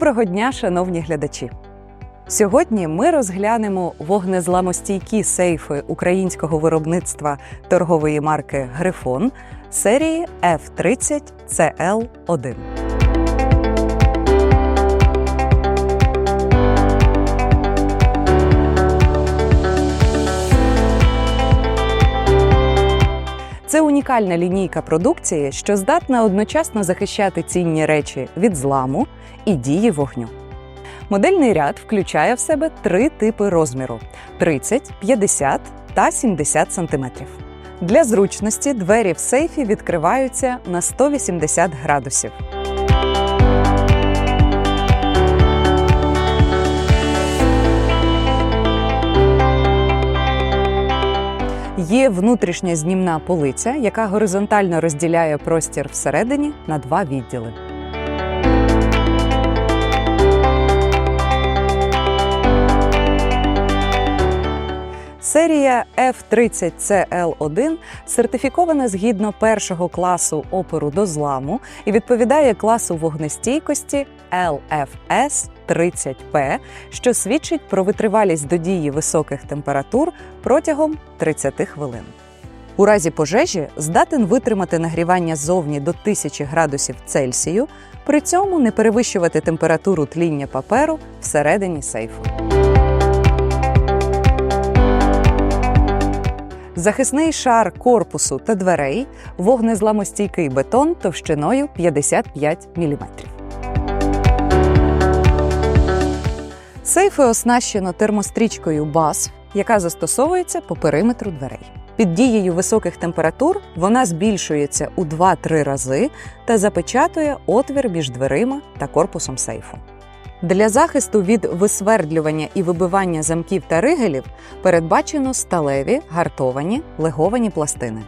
Доброго дня, шановні глядачі! Сьогодні ми розглянемо вогнезламостійкі сейфи українського виробництва торгової марки Грифон серії F30 унікальна лінійка продукції, що здатна одночасно захищати цінні речі від зламу і дії вогню. Модельний ряд включає в себе три типи розміру: 30, 50 та 70 см. Для зручності двері в сейфі відкриваються на 180 градусів. Є внутрішня знімна полиця, яка горизонтально розділяє простір всередині на два відділи. Серія F30CL1 сертифікована згідно першого класу опору до зламу і відповідає класу вогнестійкості LFS 30P, що свідчить про витривалість до дії високих температур протягом 30 хвилин. У разі пожежі здатен витримати нагрівання зовні до 1000 градусів Цельсію, при цьому не перевищувати температуру тління паперу всередині сейфу. Захисний шар корпусу та дверей, вогнезламостійкий бетон товщиною 55 мм. Сейфи оснащено термострічкою BASF, яка застосовується по периметру дверей. Під дією високих температур вона збільшується у 2-3 рази та запечатує отвір між дверима та корпусом сейфу. Для захисту від висвердлювання і вибивання замків та ригелів передбачено сталеві, гартовані, леговані пластини.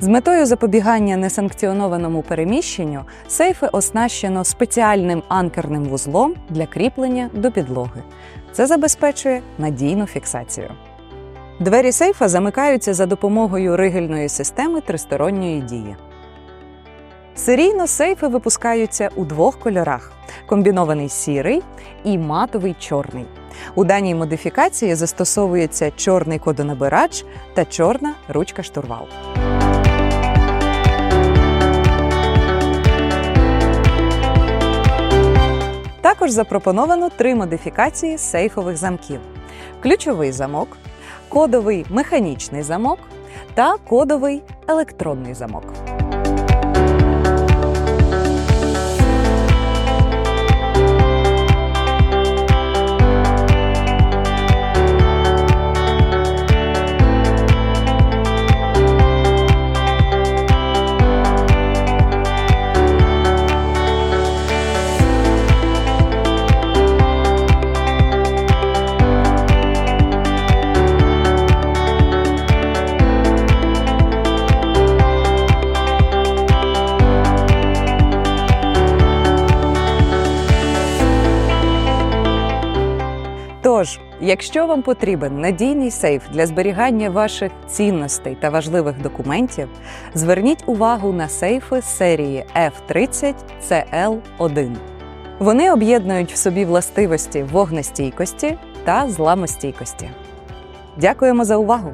З метою запобігання несанкціонованому переміщенню сейфи оснащено спеціальним анкерним вузлом для кріплення до підлоги. Це забезпечує надійну фіксацію. Двері сейфа замикаються за допомогою ригельної системи тристоронньої дії. Серійно сейфи випускаються у двох кольорах: комбінований сірий і матовий чорний. У даній модифікації застосовується чорний кодонабирач та чорна ручка штурвал. Також запропоновано три модифікації сейфових замків: ключовий замок, кодовий механічний замок та кодовий електронний замок. Тож, якщо вам потрібен надійний сейф для зберігання ваших цінностей та важливих документів, зверніть увагу на сейфи серії F30 CL1. Вони об'єднують в собі властивості вогнестійкості та зламостійкості. Дякуємо за увагу!